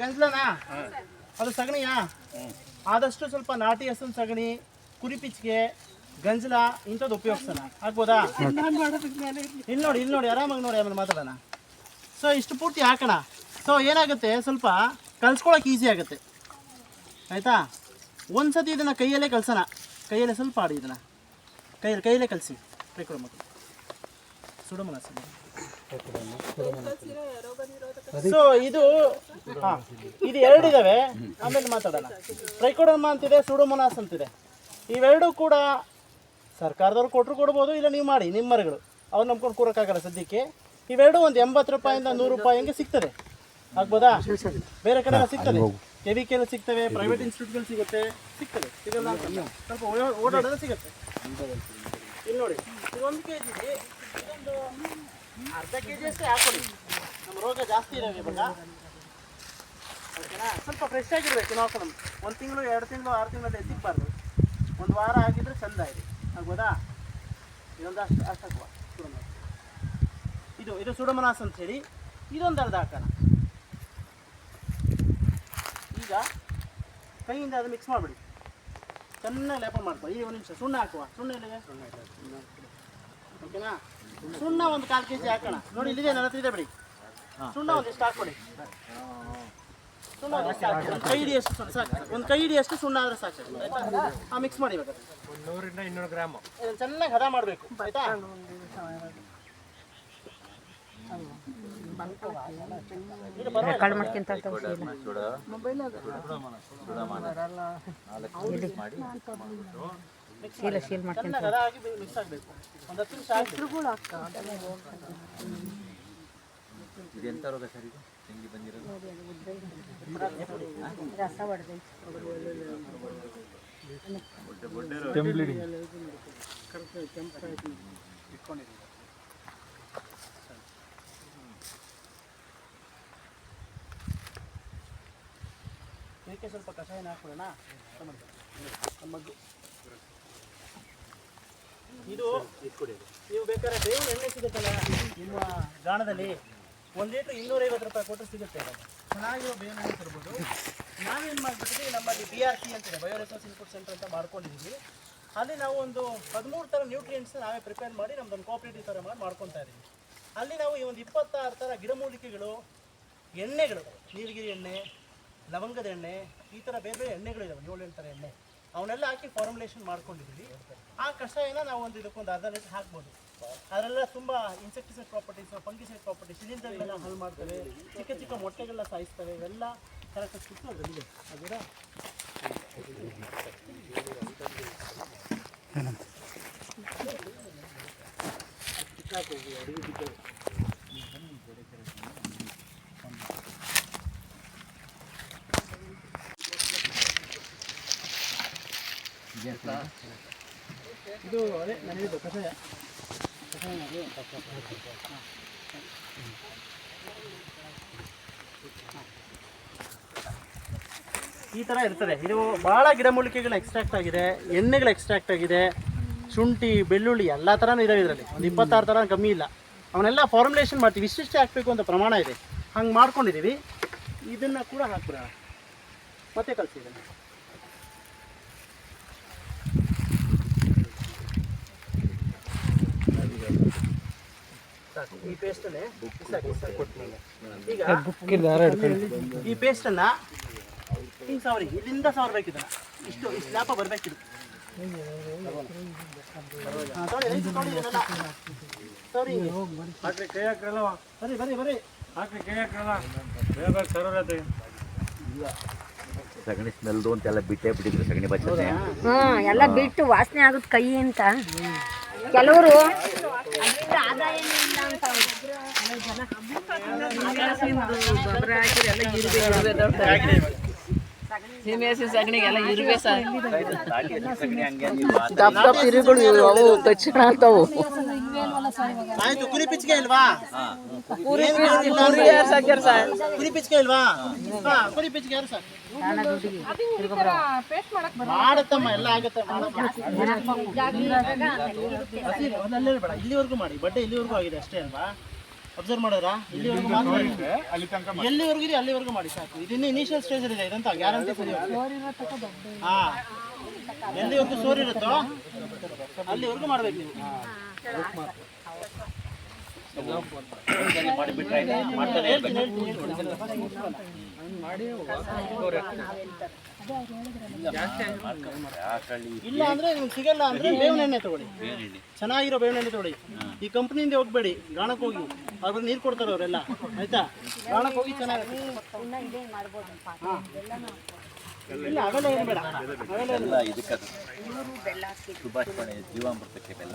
ಗಂಜಲನಾ? ಅದು ಸಗಣಿಯಾ ಆದಷ್ಟು ಸ್ವಲ್ಪ ನಾಟಿ ಹಸನ್ ಸಗಣಿ ಕುರಿ ಪಿಚ್ಗೆ ಗಂಜಲ ಇಂಥದ್ದು ಉಪಯೋಗಿಸೋಣ. ಆಗ್ಬೋದಾ? ಇಲ್ಲಿ ನೋಡಿ ಇಲ್ಲಿ ನೋಡಿ ಆರಾಮಾಗಿ ನೋಡಿ ಆಮೇಲೆ ಮಾತಾಡೋಣ. ಸೊ ಇಷ್ಟು ಪೂರ್ತಿ ಹಾಕೋಣ. ಸೊ ಏನಾಗುತ್ತೆ? ಸ್ವಲ್ಪ ಕಲ್ಸ್ಕೊಳಕ್ಕೆ ಈಸಿ ಆಗುತ್ತೆ. ಆಯಿತಾ? ಒಂದು ಸತಿ ಇದನ್ನು ಕೈಯಲ್ಲೇ ಕಲ್ಸೋಣ. ಕೈಯಲ್ಲೇ ಸ್ವಲ್ಪ ಆಡಿ ಇದನ್ನು. ಕೈಯಲ್ಲಿ ಕೈಯಲ್ಲೇ ಕಲಿಸಿ. ಮಕ್ಕಳು ಸುಡುಮನ ಸೊ ಇದು ಇದು ಎರಡು ಇದಾವೆ ಆಮೇಲೆ ಮಾತಾಡೋಣ. ಟ್ರೈಕೋಡರ್ಮಾ ಅಂತಿದೆ ಸುಡೋಮೊನಾಸ್ ಅಂತಿದೆ. ಇವೆರಡೂ ಕೂಡ ಸರ್ಕಾರದವ್ರು ಕೊಟ್ಟರು ಕೊಡ್ಬೋದು, ಇಲ್ಲ ನೀವು ಮಾಡಿ, ನಿಮ್ಮ ಮರಗಳು. ಅವ್ರು ನಂಬ್ಕೊಂಡು ಕೂರೋಕ್ಕಾಗಲ್ಲ ಸದ್ಯಕ್ಕೆ. ಇವೆರಡು ಒಂದು ಎಂಬತ್ತು ರೂಪಾಯಿಂದ ನೂರು ರೂಪಾಯಿ ಹಂಗೆ ಸಿಗ್ತದೆ. ಆಗ್ಬೋದಾ? ಬೇರೆ ಕಡೆ ಸಿಗ್ತದೆ. ಕೆ ವಿ ಸಿಗ್ತವೆ ಪ್ರೈವೇಟ್ ಇನ್ಸ್ಟಿಟ್ಯೂಟ್ಗಳು ಸಿಗುತ್ತೆ, ಸಿಗ್ತದೆ. ಸ್ವಲ್ಪ ಓಡಾಡೋದು ಸಿಗುತ್ತೆ. ಇಲ್ಲಿ ನೋಡಿ ಇದೊಂದು ಕೆ ಜಿ ಇದೊಂದು ಅರ್ಧ ಕೆ ಜಿ ಅಷ್ಟೇ ಹಾಕೊಡಿ. ನಮ್ಮ ರೋಗ ಜಾಸ್ತಿ ಇದಾವೆ ಇವಾಗ. ಓಕೆನಾ? ಸ್ವಲ್ಪ ಫ್ರೆಶ್ ಆಗಿರ್ಬೇಕು ನಾವು ನಮ್ಗೆ. ಒಂದು ತಿಂಗಳು, ಎರಡು ತಿಂಗಳು, ಆರು ತಿಂಗಳು ಸಿಗಬಾರ್ದು ಒಂದು ವಾರ ಆಗಿದ್ರೆ ಚಂದ ಇದೆ. ಆಗ್ಬೋದಾ? ಇದೊಂದು ಅಷ್ಟು ಅಷ್ಟು ಹಾಕುವ ಇದು ಇದು ಸುಡಮನಾಸ್ ಅಂತ ಹೇಳಿ ಇದೊಂದು ಅರ್ಧ ಹಾಕೋಣ. ಈಗ ಕೈಯಿಂದ ಅದು ಮಿಕ್ಸ್ ಮಾಡಿಬಿಡಿ. ಚೆನ್ನಾಗಿ ಲೇಪ ಮಾಡ್ಕೊ ಈ ಒಂದು ನಿಮಿಷ, ಸುಣ್ಣ ಹಾಕುವ. ಸುಣ್ಣ ಎಲ್ಲಿದೆ ಓಕೆನಾ? ಸುಣ್ಣ ಒಂದು ಕಾಲು ಕೆ ಜಿ ಹಾಕೋಣ. ನೋಡಿ ಇಲ್ಲಿದೆ ನನ್ನ ಹತ್ರ ಇದೆ ಬಿಡಿ. ಸುಣ್ಣ ಒಂದು ಒಂದಿಷ್ಟು ಹಾಕ್ಕೊಡಿ. ಸುಣ್ಣ ಒಂದು ಕೈ ಹಿಡಿಯಷ್ಟು ಸುಣ್ಣ ಸಾಕು ಒಂದು ಕೈ ಹಿಡಿಯಷ್ಟು ಸುಣ್ಣ ಆದರೆ ಸಾಕು ಆಯ್ತಾ? ಮಿಕ್ಸ್ ಮಾಡಿ ಇವಾಗ. ನೂರಿಂದ ಇನ್ನೂರು ಗ್ರಾಮು. ಇದನ್ನ ಚೆನ್ನಾಗಿ ಹದ ಮಾಡಬೇಕು ಆಯ್ತಾ. ರೆಕಾರ್ಡ್ ಮಾಡ್ಕೊಂತ ಶೀಲ ಶೀಲ್ ಮಾಡ್ಕೊಂತ ಚೆನ್ನಾಗಿ ಹದ ಆಗಿ ಮಿಕ್ಸ್ ಆಗಬೇಕು. ಒಂದು ಹತ್ತು ನಿಮಿಷ ಹಾಕಿ ಇದೆಂತ ರೋಗ ಸರ್ ಇದು? ಹೆಂಗೆ ಬಂದಿರೋದು? ರಸ ಇಟ್ಕೊಂಡಿದ್ದೀನಿ ಇದಕ್ಕೆ ಸ್ವಲ್ಪ ಕಷಾಯನ ಹಾಕೊಳ್ಳೋಣ ಮಗ್ಗು. ಇದು ನೀವು ಬೇಕಾದ್ರೆ ಬೇವಿನ ಎಣ್ಣೆ ಸಿಗುತ್ತಲ್ಲ? ನಿಮ್ಮ ಗಾಣದಲ್ಲಿ ಒಂದು ಲೀಟ್ರ್ ಇನ್ನೂರೈವತ್ತು ರೂಪಾಯಿ ಕೊಟ್ಟರೆ ಸಿಗುತ್ತೆ. ಚೆನ್ನಾಗಿರೋ ಬೇವಿನ ಎಣ್ಣೆ ತರ್ಬೋದು. ನಾವೇನು ಮಾಡ್ಬಿಟ್ಟಿದ್ವಿ? ನಮ್ಮಲ್ಲಿ ಬಿ ಆರ್ ಸಿ ಅಂತಿದೆ ಬಯೋ ರಿಸೋರ್ಸ್ ಇನ್ಪುಟ್ ಸೆಂಟರ್ ಅಂತ ಮಾಡ್ಕೊಂಡಿದ್ದೀವಿ ಅಲ್ಲಿ ನಾವು ಒಂದು ಹದಿಮೂರು ಥರ ನ್ಯೂಟ್ರಿಯೆಂಟ್ಸ್ ನಾವೇ ಪ್ರಿಪೇರ್ ಮಾಡಿ ನಮ್ಮದೊಂದು ಕೋಆಪರೇಟಿವ್ ಥರ ಮಾಡಿ ಮಾಡ್ಕೊತಾ ಇದ್ದೀವಿ ಅಲ್ಲಿ ನಾವು ಈ ಒಂದು ಇಪ್ಪತ್ತಾರು ಥರ ಗಿಡಮೂಲಿಕೆಗಳು, ಎಣ್ಣೆಗಳು, ನೀಲಗಿರಿ ಎಣ್ಣೆ, ಲವಂಗದ ಎಣ್ಣೆ, ಈ ಥರ ಬೇರೆ ಬೇರೆ ಎಣ್ಣೆಗಳು ಇದಾವೆ ಏಳು ಎಂಟು ಥರ ಎಣ್ಣೆ. ಅವನ್ನೆಲ್ಲ ಹಾಕಿ ಫಾರ್ಮುಲೇಷನ್ ಮಾಡ್ಕೊಂಡಿದ್ದೀವಿ ಆ ಕಷಾಯನ ನಾವು ಒಂದು ಇದಕ್ಕೊಂದು ಅರ್ಧ ಲೀಟರ್ ಹಾಕ್ಬೋದು. ಅದರೆಲ್ಲ ತುಂಬ ಇನ್ಸೆಕ್ಟಿಸೈಡ್ ಪ್ರಾಪರ್ಟೀಸ್ ಫಂಗಿಸೈಡ್ ಪ್ರಾಪರ್ಟೀಸ್ ಎಲ್ಲ ಹಾಳು ಮಾಡ್ತವೆ. ಚಿಕ್ಕ ಚಿಕ್ಕ ಮೊಟ್ಟೆಗಳನ್ನ ಸಾಯಿಸ್ತವೆ. ಇವೆಲ್ಲ ಕರೆಕ್ಟಾಗಿ ಸಿಕ್ತು ಅದರಲ್ಲಿದೆ ಅದರ ಇದು ಅದೇ ಕಷಾಯ. ಈ ಥರ ಇರ್ತದೆ. ಇದು ಭಾಳ ಗಿಡಮೂಲಿಕೆಗಳು ಎಕ್ಸ್ಟ್ರಾಕ್ಟ್ ಆಗಿದೆ, ಎಣ್ಣೆಗಳು ಎಕ್ಸ್ಟ್ರಾಕ್ಟ್ ಆಗಿದೆ, ಶುಂಠಿ, ಬೆಳ್ಳುಳ್ಳಿ ಎಲ್ಲ ಥರನೂ ಇದಾವೆ ಇದರಲ್ಲಿ. ಒಂದು ಇಪ್ಪತ್ತಾರು ಥರ ಕಮ್ಮಿ ಇಲ್ಲ. ಅವನ್ನೆಲ್ಲ ಫಾರ್ಮುಲೇಷನ್ ಮಾಡ್ತೀವಿ. ಇಷ್ಟಿಷ್ಟೇ ಹಾಕಬೇಕು ಅಂತ ಪ್ರಮಾಣ ಇದೆ. ಹಂಗೆ ಮಾಡ್ಕೊಂಡಿದ್ದೀವಿ ಇದನ್ನು ಕೂಡ ಹಾಕ್ಬಿಡೋಣ. ಮತ್ತೆ ಕಲಿಸಿ ಈ ಪೇಸ್ಟನ್ನೇ ಈಗ ಈ ಪೇಸ್ಟನ್ನ ಹಿಂಗೆ ಸಾವಿರಿ ಇಲ್ಲಿಂದ ಸಾವಿರ ಇದನ್ನ ಇಷ್ಟು ಇಷ್ಟು ತೊಗೊಳ್ಳಿ ಇದನ್ನೆಲ್ಲ. ಸರಿ ಹಾಕ್ರಿ ಕೈ ಹಾಕ್ರಲ್ಲ ಬರ್ರಿ ಬರೀ ಹಾಕ್ರಿ ಕೈ ಹಾಕ್ರಲ್ಲ. ಸಗಣಿ ಸ್ಮೆಲ್ದು ಅಂತೆಲ್ಲ ಬಿಟ್ಟೇ ಬಿಟ್ಟಿದ್ರು ಸಗಣಿ ಬಚ್ಚ ಹ್ಮ್ ಎಲ್ಲ ಬಿಟ್ಟು ವಾಸನೆ ಆಗುತ್ತೆ ಕೈ ಅಂತ. ಕೆಲವರು ಅದರಿಂದ ಆದಾಯನೇ ಅಂತ ಎಲ್ಲ ಸಗಣಿಗೆಲ್ಲ ಇರುವೆ ನೀವು ದಪ್ಪ ದಪ್ಪ ಇರುಗಳು ಅವು ಆಗ್ತಾವು ಆಯ್ತು ಕುರಿ ಪಿಚ್ಕೆ ಇಲ್ವಾ ಕುರಿ ಪಿಚ್ಕೆ ಇಲ್ವಾ ಹಾ ಕುರಿ ಪಿಚ್ಕೆ ಯಾರು ಸರ್ ಮಾಡತ್ತಮ್ಮ ಎಲ್ಲ ಆಗತ್ತೆ ಇಲ್ಲಿವರೆಗೂ ಮಾಡಿ ಬಡ್ಡೆ ಇಲ್ಲಿವರೆಗೂ ಆಗಿದೆ ಅಷ್ಟೇ ಅಲ್ವಾ ಅಬ್ಸರ್ವ್ ಮಾಡಿದ್ರಾ ಇಲ್ಲಿವರೆಗೂ ಮಾತ್ರ ಎಲ್ಲಿವರೆಗೂ ಇದೆ ಅಲ್ಲಿವರೆಗೂ ಮಾಡಿ ಸಾಕು ಇದನ್ನ ಇನಿಷಿಯಲ್ ಸ್ಟೇಜ್ ಇದೆ ಇದಂತ ಗ್ಯಾರಂಟಿ ಸರಿ ಹಾ ಎಲ್ಲಿವರೆಗೂ ಸೋರ್ ಇರುತ್ತೋ ಅಲ್ಲಿವರೆಗೂ ಮಾಡ್ಬೇಕು ನೀವು ಇಲ್ಲ ಅಂದ್ರೆ ನಿಮ್ಗೆ ಸಿಗಲ್ಲ ಅಂದ್ರೆ ಬೇವಿನ ಎಣ್ಣೆ ತಗೊಳ್ಳಿ. ಚೆನ್ನಾಗಿರೋ ಬೇವಿನ ಎಣ್ಣೆ ತಗೊಳ್ಳಿ. ಈ ಕಂಪ್ನಿಯಿಂದ ಹೋಗ್ಬೇಡಿ ಗಾಣಕ್ಕೆ ಹೋಗಿ. ಅವ್ರ ನೀರು ಕೊಡ್ತಾರೆ ಅವರೆಲ್ಲ. ಆಯ್ತಾ? ಗಾಣಕ್ಕೆ ಹೋಗಿ ಚೆನ್ನಾಗಿ ಇಲ್ಲ ಅವೆಲ್ಲ ಏನು ಬೇಡ. ಅವೆಲ್ಲ ಇದಕ್ಕೆ ಸುಭಾಷ್ ಜೀವಾಮೃತಕ್ಕೆ ಬೆಲ್ಲ.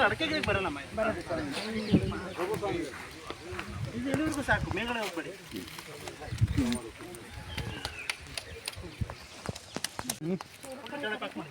ಅಡಕೆ ಗಿಡಕ್ಕೆ ಬರಲ್ಲ ಇದು. ಸಾಕು ಮೇಲ್ಗಡೆ ಹೋಗ್ಬೇಡಿ ಮಾಡಿ.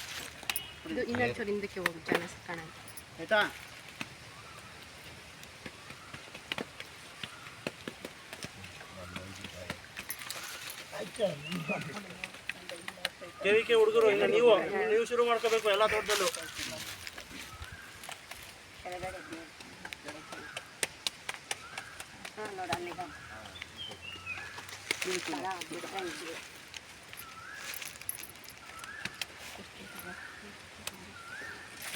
ಇದು ಇನ್ನೊಂಚೂರು ಹಿಂದಕ್ಕೆ ಹೋಗಿ ಜನ ಕಾಣಲ್ಲ ಆಯ್ತಾ ಕೆವಿಕೆ ಹುಡುಗರು ಇನ್ನು ನೀವು ನೀವು ಶುರು ಮಾಡ್ಕೋಬೇಕು ಎಲ್ಲ ತೋಟದಲ್ಲೂ ಹಾ, ನೋಡು ಅಲ್ಲಿಗೆ.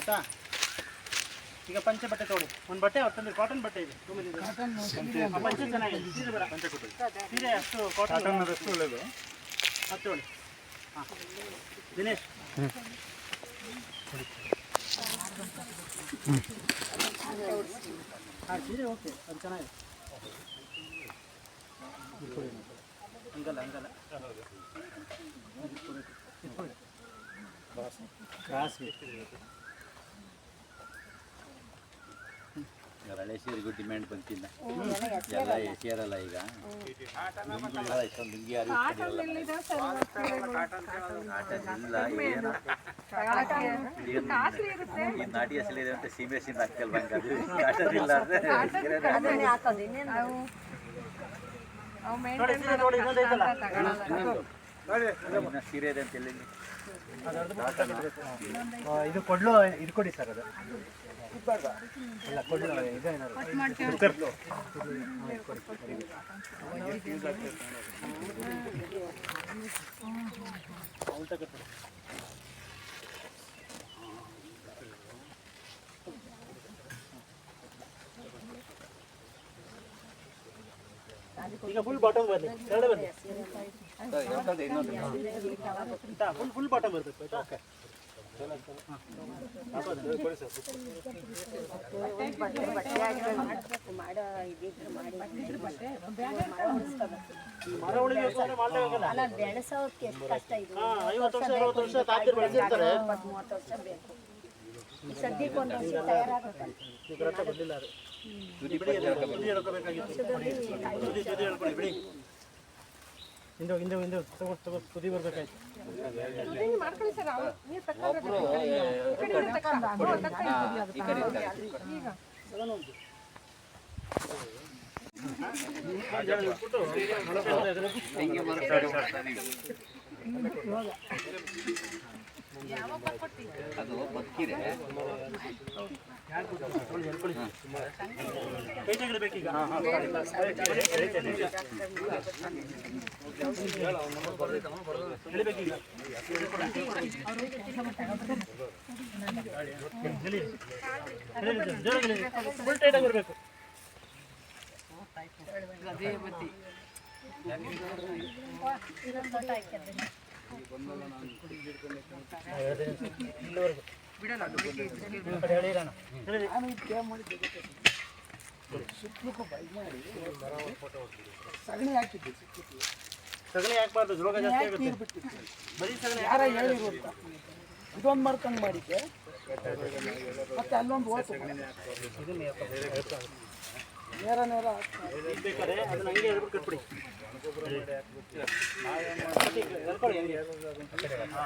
ಆಯ್ತಾ? ಈಗ ಪಂಚೆ ಬಟ್ಟೆ ತೊಗೊಳ್ಳಿ ಒಂದು ಬಟ್ಟೆ ಹೊತ್ತಂದ್ರೆ ಕಾಟನ್ ಬಟ್ಟೆ ಇದೆ. ತುಂಬಿ ಪಂಚೆ ಚೆನ್ನಾಗಿದೆ ಸೀರೆ ಬೇಡ ಪಂಚೆ ಕೊಟ್ಟು ಸೀರೆ ಅಷ್ಟು ಕಾಟನ್ ಒಳ್ಳೆಯದು ಅದು ತಗೊಳ್ಳಿ ಹಾಂ. ದಿನೇಶ್. ಹಾಂ ಸೀರೆ ಓಕೆ ಅದು ಚೆನ್ನಾಗಿದೆ. ಹಂಗಲ್ಲ ಹಂಗಲ್ಲ. ಕ್ರಾಸ್ಗೆ ರಳೆ ಸೀರೆಗೂ ಡಿಮ್ಯಾಂಡ್ ಬಂತಿಲ್ಲ. ಎಲ್ಲ ಎಸಿಯರಲ್ಲ ಈಗ. ಇಷ್ಟೊಂದು ಯಾರು ಇಲ್ಲ ಏನು? ಈ ನಾಟಿ ಹೆಸರಿದೆ ಅಂತ ಸೀಮೆ ಸೀಮೆ ಎಸ್ ಹಂಗಾದ್ರೆ ಕಾಟನ್ ಇಲ್ಲ ಅಂದ್ರೆ ಸೀರೆ ಇದೆ ಅಂತ ಎಲ್ಲಿ? ಇದು ಕೊಡ್ಲು ಇದು ಕೊಡಿ ಸರ್ ಅದು. ಇಲ್ಲ ಕೊಡ್ಲು ಇದು ಏನಾದ್ರು ಈಗ ಫುಲ್ ಬಾಟಮ್ ಬರಲಿ ಎರಡು ಬರಲಿ ಫುಲ್ ಫುಲ್ ಬಾಟಮ್ ಬರಬೇಕು ಆಯ್ತಾ? ಅಲ್ಲ ಬೆಳೆಸೋಕೆ ಎಷ್ಟು ಕಷ್ಟ ಇದು ಐವತ್ತು ವರ್ಷ ಅರವತ್ತು ವರ್ಷ ತಾತಿರು ಬೆಳೆಸಿರ್ತಾರೆ ಇಪ್ಪತ್ತು ಮೂವತ್ತು ವರ್ಷ ಬೇಕು ಸದ್ಯಕ್ಕೆ ಒಂದು ವರ್ಷ ಅದು ತುದಿ ಹೇಳ್ಕೋಬೇಕಾಗಿತ್ತು ಹೇಳ್ಕೊಳ್ಳಿ ಬಿಡಿ ಹಿಂದೆ ಹೋಗಿ, ಹಿಂದೆ ಹಿಂದೆ. ತಗೋ ತಗೋ ತುದಿ ಬರ್ಬೇಕಾಯ್ತು. ಅದು. ಬದುಕಿದೆ ಕೈ ತೆಗಿಬೇಕೀಗ ಎಳಿಬೇಕೀಗ ಫುಲ್ ಟೈಟ್ ಆಗಿರ್ಬೇಕು ಇಲ್ಲಿವರೆಗೂ ಸಗಣಿ ಹಾಕ್ಬಾರ್ದು ರೋಗ ಜಾಸ್ತಿ ಆಗುತ್ತೆ. ಬರೀ ಸಗಣಿ ಯಾರ ಇದೊಂದು ಮಾಡ್ಕೊಂಡು ಮಾಡಿದ್ದೆ. ಮತ್ತೆ ಅಲ್ಲೊಂದು ನೇರ ನೇರ ಬೇಕಾದ್ರೆ ಅದನ್ನ ಹಂಗೆ ಎಳ್ಬಿಟ್ಟು ಕಟ್ಬಿಡಿ. ಹಾ.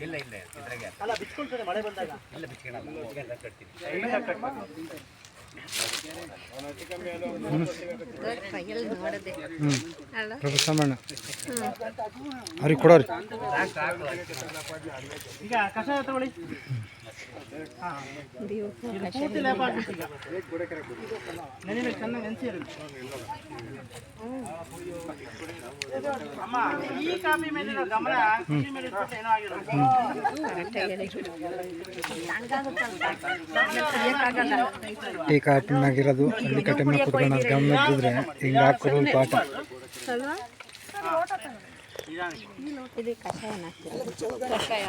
ಇಲ್ಲ ಇಲ್ಲ ಇದ್ರಾಗೆ ಅಲ್ಲ ಬಿಚ್ಕೊಳ್ತದೆ ಮಳೆ ಬಂದಾಗ ಇಲ್ಲ ಬಿಚ್ಕೊಳಲ್ಲ ಎಲ್ಲ ಕಟ್ತೀನಿ ಅವ್ರಿಗೆ ಕೊಡೋರಿ ಈಗ ಕಷಾಯ ತಗೊಳ್ಳಿ ಹಾ. ಇದು ಪೂರ್ತಿ ಲೇಪ ಆಗ್ಬಿಟ್ಟು ಈಗ ನೆನೆಬೇಕು ಚೆನ್ನಾಗಿ ನೆನೆಸಿ ಅಮ್ಮ ಈ ಕಾಫಿ ಮೇಲಿರೋ ಗಮನ ಕೃಷಿ ಮೇಲೆ ಇಟ್ಬಿಟ್ರೆ ಏನೋ ಆಗಿರೋದು ಟೀ ಕಾಟಿನಾಗಿರೋದು ಅಲ್ಲಿ ಕಟ್ಟೆ ಕುತ್ಕೊಂಡು ಗಮನ ಇದ್ದಿದ್ರೆ ಹಿಂಗೆ ಹಾಕೋದು ಪಾಠ ನಿಧಾನಕ್ಕೆ. ಇದು ಕಷಾಯ